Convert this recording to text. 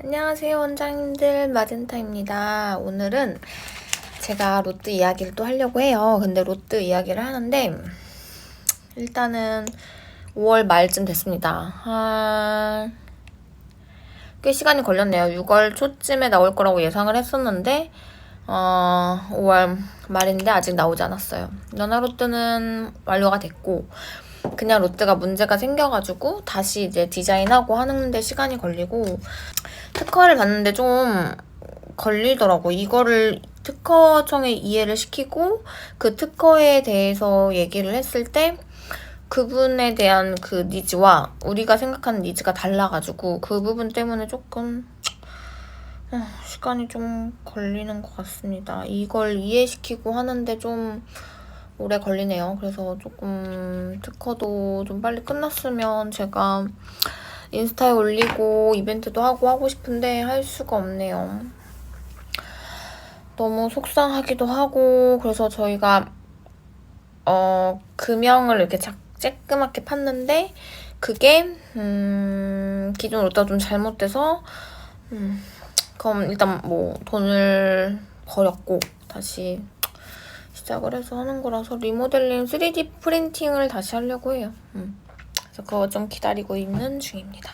안녕하세요 원장님들 마젠타입니다. 오늘은 제가 롯데 이야기를 또 하려고 해요. 근데 롯데 이야기를 하는데 일단은 5월 말쯤 됐습니다. 한... 꽤 시간이 걸렸네요. 6월 초쯤에 나올 거라고 예상을 했었는데 어, 5월 말인데 아직 나오지 않았어요. 연하 롯데는 완료가 됐고 그냥 롯데가 문제가 생겨가지고 다시 이제 디자인하고 하는데 시간이 걸리고 특허를 받는데 좀 걸리더라고. 이거를 특허청에 이해를 시키고 그 특허에 대해서 얘기를 했을 때 그분에 대한 그 니즈와 우리가 생각하는 니즈가 달라가지고 그 부분 때문에 조금 어, 시간이 좀 걸리는 것 같습니다. 이걸 이해시키고 하는데 좀 오래 걸리네요. 그래서 조금 특허도 좀 빨리 끝났으면 제가 인스타에 올리고 이벤트도 하고 하고 싶은데 할 수가 없네요. 너무 속상하기도 하고 그래서 저희가 어 금형을 이렇게 작 쬐끄맣게 팠는데 그게 음 기존 롯데가 좀 잘못돼서 음 그럼 일단 뭐 돈을 버렸고 다시 시작을 해서 하는 거라서 리모델링 3D 프린팅을 다시 하려고 해요. 음. 그래서 그거 좀 기다리고 있는 중입니다.